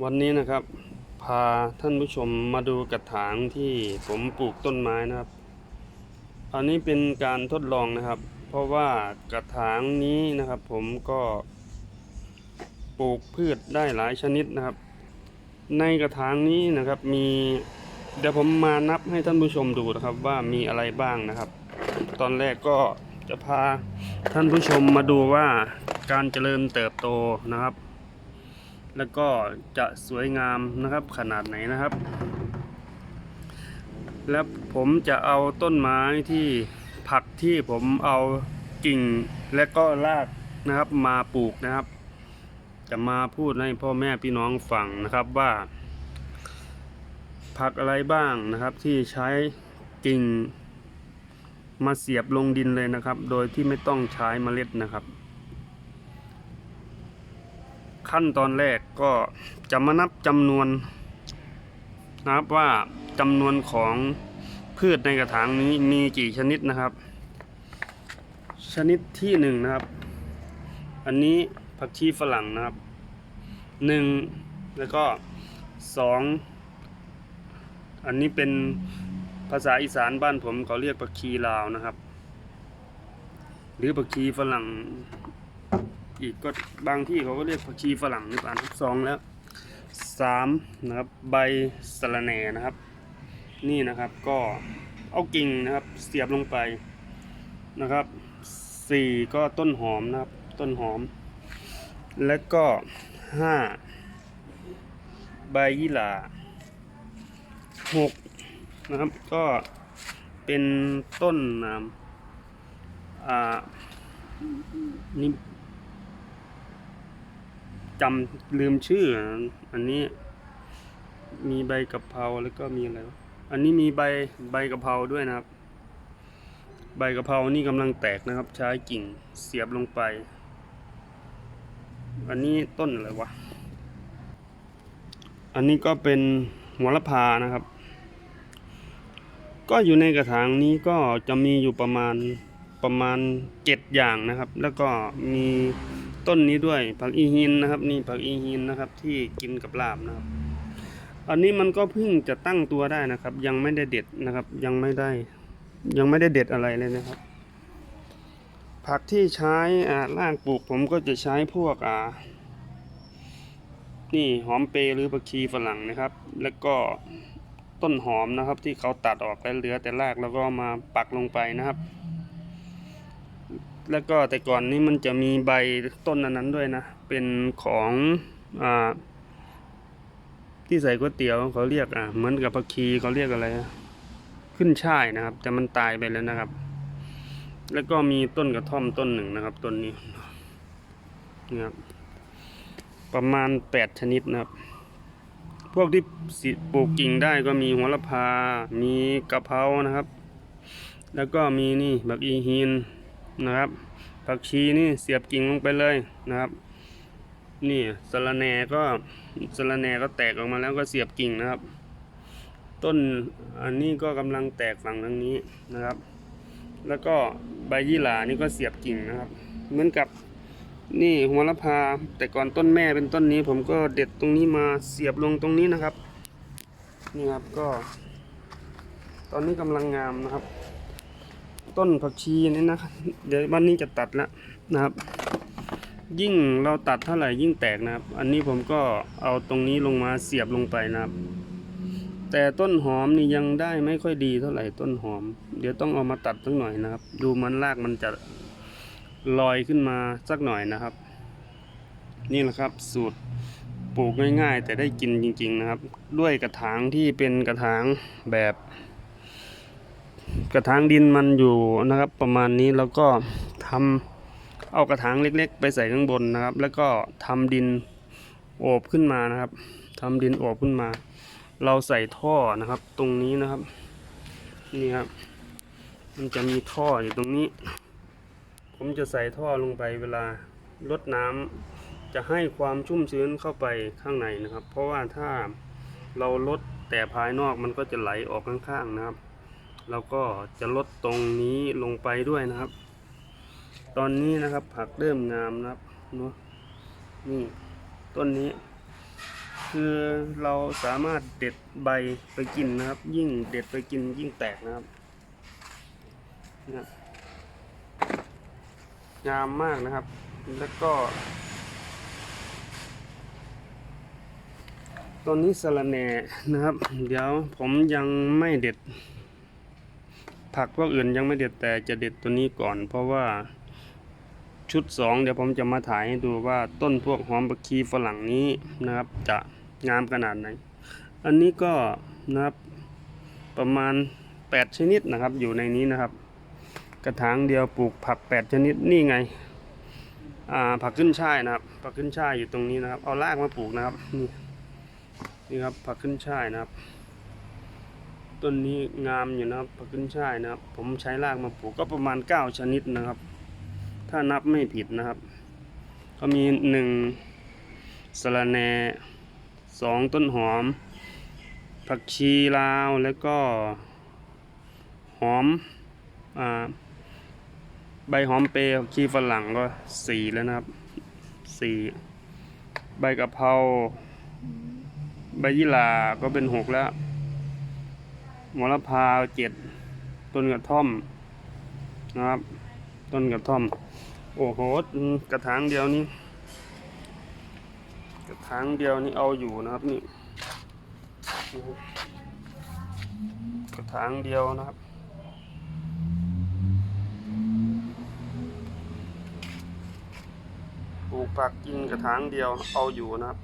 วันนี้นะครับพาท่านผู้ชมมาดูกระถางที่ผมปลูกต้นไม้นะครับ อันนี้เป็นการทดลองนะครับ เพราะว่ากระถางนี้นะครับ ผมก็ปลูกพืชได้หลายชนิดนะครับ ในกระถางนี้นะครับมีเดี๋ยวผมมานับให้ท่านผู้ชมดูนะครับว่ามีอะไรบ้างนะครับ ตอนแรกก็จะพาท่านผู้ชมมาดูว่าการเจริญเติบโตนะครับ แล้วก็จะสวยงามนะครับขนาดไหนนะครับ และผมจะเอาต้นไม้ที่ผักที่ผมเอากิ่งและก็รากนะครับมาปลูกนะครับ จะมาพูดให้พ่อแม่พี่น้องฟังนะครับว่า ผักอะไรบ้างนะครับที่ใช้กิ่งมาเสียบลงดินเลยนะครับ โดยที่ไม่ต้องใช้เมล็ดนะครับ ขั้นตอนแรก ก็จะมานับจำนวนนะครับว่าจำนวนของพืชในกระถางนี้มีกี่ชนิดนะครับ ชนิดที่หนึ่งนะครับ อันนี้ผักชีฝรั่งนะครับหนึ่งแล้วก็สองอันนี้เป็นภาษาอีสานบ้านผมเขาเรียกผักชีลาวนะครับ หรือผักชีฝรั่ง อีกก็บางที่เขาก็เรียกผักชีฝรั่งหรือเปล่าสองแล้วสามนะครับใบสะระแหน่นะครับ นี่นะครับก็เอากิ่งนะครับเสียบลงไปนะครับสี่ก็ต้นหอมนะครับต้นหอม และก็ห้าใบยี่หร่าหกนะครับก็เป็นต้นน้ำอ่านี่ จำลืมชื่อ อันนี้มีใบกะเพราแล้วก็มีอะไร อันนี้มีใบใบกะเพราด้วยนะครับ ใบกะเพรานี่กำลังแตกนะครับ ใช้กิ่งเสียบลงไป อันนี้ต้นอะไรวะ อันนี้ก็เป็นหัวละพานะครับ ก็อยู่ในกระถางนี้ก็จะมีอยู่ประมาณประมาณเจ็ดอย่างนะครับ แล้วก็มี ต้นนี้ด้วยผักอีหินนะครับ นี่ผักอีหินนะครับ ที่กินกับลาบนะครับ อันนี้มันก็เพิ่งจะตั้งตัวได้นะครับ ยังไม่ได้เด็ดนะครับ ยังไม่ได้ ยังไม่ได้เด็ดอะไรเลยนะครับ ผักที่ใช้อ่ารากปลูกผมก็จะใช้พวกอ่า นี่หอมเปรย์หรือผักชีฝรั่งนะครับ แล้วก็ต้นหอมนะครับ ที่เขาตัดออกแล้วเหลือแต่รากแล้วก็มาปักลงไปนะครับ แล้วก็แต่ก่อนนี้มันจะมีใบต้นอันนั้นด้วยนะ เป็นของอ่าที่ใส่ก๋วยเตี๋ยวเขาเรียกอะเหมือนกับผักชีเขาเรียกอะไร ขึ้นช่ายนะครับ แต่มันตายไปแล้วนะครับ แล้วก็มีต้นกระท่อมต้นหนึ่งนะครับต้นนี้นะครับประมาณแปดชนิดนะครับ พวกที่ปลูกกิ่งได้ก็มีหัวละพา มีกะเพรานะครับ แล้วก็มีนี่บักอีฮิน นะครับ ผักชีนี่เสียบกิ่งลงไปเลยนะครับ นี่สะระแหน่ก็สะระแหน่ก็แตกออกมาแล้วก็เสียบกิ่งนะครับ ต้นอันนี้ก็กำลังแตกฝั่งทางนี้นะครับ แล้วก็ใบยี่หร่านี่ก็เสียบกิ่งนะครับ เหมือนกับนี่หัวละพา แต่ก่อนต้นแม่เป็นต้นนี้ ผมก็เด็ดตรงนี้มาเสียบลงตรงนี้นะครับ นี่ครับก็ ตอนนี้กำลังงามนะครับ ต้นผักชีนี่นะครับเดี๋ยววันนี้จะตัดแล้วนะครับ ยิ่งเราตัดเท่าไหร่ยิ่งแตกนะครับ อันนี้ผมก็เอาตรงนี้ลงมาเสียบลงไปนะครับ แต่ต้นหอมนี่ยังได้ไม่ค่อยดีเท่าไหร่ต้นหอม เดี๋ยวต้องเอามาตัดสักหน่อยนะครับ ดูมันรากมันจะลอยขึ้นมาสักหน่อยนะครับ นี่แหละครับสูตรปลูกง่ายๆ แต่ได้กินจริง ๆนะครับ ด้วยกระถางที่เป็นกระถางแบบ กระถางดินมันอยู่นะครับ ประมาณนี้แล้วก็ทำเอากระถางเล็ก ๆ ไปใส่ข้างบนนะครับ แล้วก็ทำดินโอบขึ้นมานะครับทำดินโอบขึ้นมา เราใส่ท่อนะครับ ตรงนี้นะครับ นี่ครับ มันจะมีท่ออยู่ตรงนี้ ผมจะใส่ท่อลงไปเวลารดน้ำจะให้ความชุ่มชื้นเข้าไปข้างในนะครับ เพราะว่าถ้าเราลดแต่ภายนอกมันก็จะไหลออกข้างๆนะครับ เราก็จะลดตรงนี้ลงไปด้วยนะครับ ตอนนี้นะครับผักเริ่มงามนะครับเนาะนี่ต้นนี้ คือเราสามารถเด็ดใบไปกินนะครับ ยิ่งเด็ดไปกินยิ่งแตกนะครับนะครับงามมากนะครับ แล้วก็ต้นนี้สะระแหน่นะครับ เดี๋ยวผมยังไม่เด็ด ผักพวกอื่นยังไม่เด็ดแต่จะเด็ดตัวนี้ก่อน เพราะว่าชุดสองเดี๋ยวผมจะมาถ่ายให้ดูว่าต้นพวกหอมบักคีฝรั่งนี้นะครับ จะงามขนาดไหน อันนี้ก็นะครับประมาณ 8 ชนิดนะครับอยู่ในนี้นะครับ กระถางเดียวปลูกผัก 8 ชนิดนี่ไงอ่าผักขึ้นช่ายนะครับ ผักขึ้นช่ายอยู่ตรงนี้นะครับ เอารากมาปลูกนะครับ นี่นี่ครับผักขึ้นช่ายนะครับ ต้นนี้งามอยู่นะครับผักขึ้นช่ายนะครับ ผมใช้รากมาปลูกก็ประมาณ 9 ชนิดนะครับ ถ้านับไม่ผิดนะครับ ก็มีหนึ่งสะระแหน่สองต้นหอม ผักชีลาวแล้วก็หอมอ่าใบหอมเปรย์ผักชีฝรั่งก็สี่แล้วนะครับสี่ใบกะเพราใบยี่หร่าก็เป็นหกแล้ว มอละพาเจ็ดต้นกระท่อมนะครับ ต้นกระท่อม โอ้โหกระถางเดียวนี้กระถางเดียวนี่เอาอยู่นะครับนี่กระถางเดียวนะครับปลูกผักกินกระถางเดียวเอาอยู่นะครับ